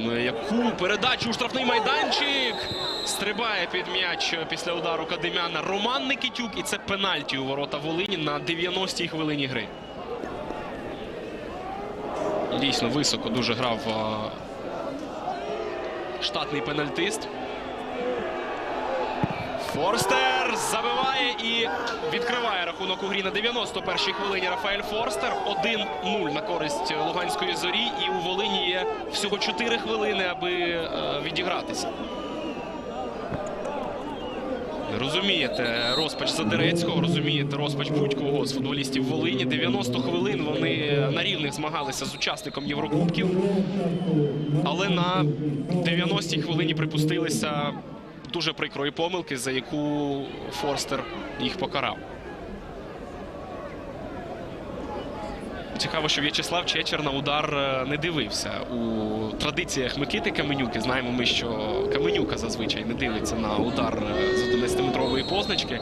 Микитюк. Передачу у штрафний майданчик. Стрибає під м'яч після удару Кадемяна Роман Никитюк. І це пенальті у ворота Волині на 90-й хвилині гри. Дійсно високо дуже грав штатний пенальтист. Форстер забиває і відкриває рахунок у грі на 91-й хвилині Рафаель Форстер. 1-0 на користь Луганської зорі. І у Волині всього 4 хвилини, аби е, відігратися. Розумієте розпач Задерецького, розумієте розпач будь-кого з футболістів Волині. 90 хвилин вони на рівних змагалися з учасником Єврокубків. Але на 90-й хвилині припустилися дуже прикрої помилки, за яку Форстер їх покарав. Цікаво, що В'ячеслав Чечер на удар е, не дивився. У традиціях Микити Каменюки знаємо ми, що Каменюка зазвичай не дивиться на удар е, з 11-метрової позначки.